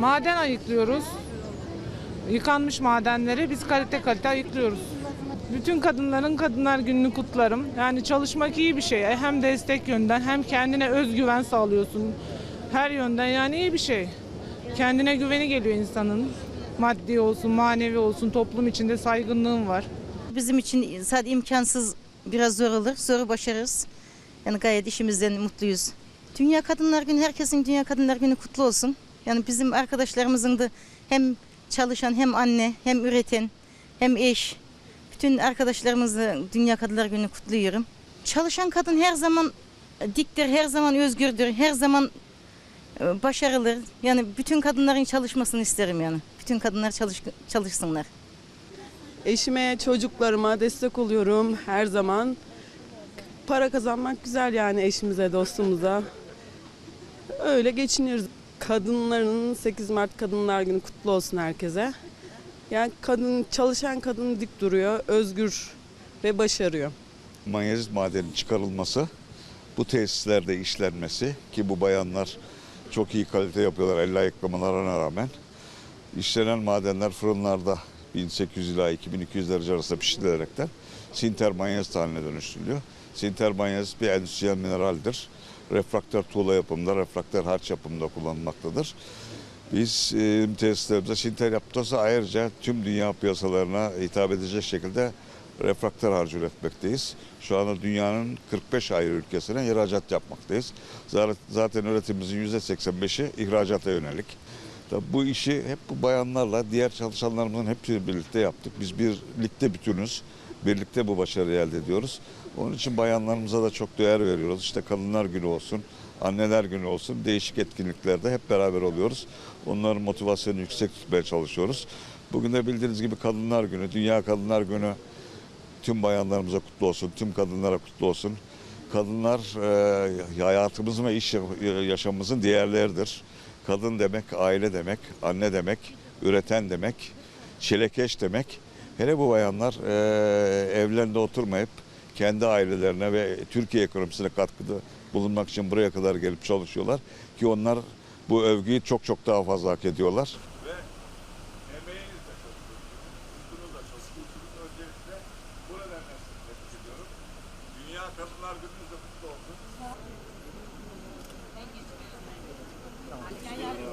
Maden ayıklıyoruz. Yıkanmış madenleri biz kalite kalite ayıklıyoruz. Bütün kadınların Kadınlar Günü'nü kutlarım. Yani çalışmak iyi bir şey. Hem destek yönden hem kendine özgüven sağlıyorsun. Her yönden yani iyi bir şey. Kendine güveni geliyor insanın. Maddi olsun, manevi olsun, toplum içinde saygınlığın var. Bizim için sadece imkansız biraz zor olur. Zoru başarırız. Yani gayet işimizden mutluyuz. Dünya Kadınlar Günü, herkesin Dünya Kadınlar Günü kutlu olsun. Yani bizim arkadaşlarımızın da hem çalışan hem anne hem üreten hem eş. Bütün arkadaşlarımızı Dünya Kadınlar Günü kutluyorum. Çalışan kadın her zaman diktir, her zaman özgürdür, her zaman e, başarılı. Yani bütün kadınların çalışmasını isterim yani. Bütün kadınlar çalış, çalışsınlar. Eşime, çocuklarıma destek oluyorum her zaman. Para kazanmak güzel yani eşimize, dostumuza. Öyle geçiniyoruz. Kadınların 8 Mart Kadınlar Günü kutlu olsun herkese. Yani kadın çalışan kadın dik duruyor, özgür ve başarıyor. manyezit madenin çıkarılması, bu tesislerde işlenmesi ki bu bayanlar çok iyi kalite yapıyorlar el ayaklamalarına rağmen. İşlenen madenler fırınlarda 1800 ila 2200 derece arasında pişirilerekten sinter manyezit haline dönüştürülüyor. Sinter manyezit bir endüstriyel mineraldir. Refraktör tuğla yapımında, refraktör harç yapımında kullanılmaktadır. Biz e, tesislerimize sinter yaptığımızda ayrıca tüm dünya piyasalarına hitap edecek şekilde refraktör harcı üretmekteyiz. Şu anda dünyanın 45 ayrı ülkesine ihracat yapmaktayız. Zaten üretimimizin %85'i ihracata yönelik. Tabii bu işi hep bu bayanlarla diğer çalışanlarımızın hepsi birlikte yaptık. Biz birlikte bütünüz. Birlikte bu başarıyı elde ediyoruz. Onun için bayanlarımıza da çok değer veriyoruz. İşte Kadınlar Günü olsun, Anneler Günü olsun değişik etkinliklerde hep beraber oluyoruz. Onların motivasyonunu yüksek tutmaya çalışıyoruz. Bugün de bildiğiniz gibi Kadınlar Günü, Dünya Kadınlar Günü tüm bayanlarımıza kutlu olsun, tüm kadınlara kutlu olsun. Kadınlar e, hayatımızın ve iş yaşamımızın değerleridir. Kadın demek aile demek, anne demek, üreten demek, çilekeş demek. Hele bu bayanlar e, evlerinde oturmayıp kendi ailelerine ve Türkiye ekonomisine katkıda bulunmak için buraya kadar gelip çalışıyorlar. Ki onlar bu övgüyü çok çok daha fazla hak ediyorlar. emeğiniz de çok tutkunuz da çok Öncelikle bu nedenle sizi tebrik ediyorum. Dünya Kadınlar Gününüz de kutlu olsun. Yeah, yeah.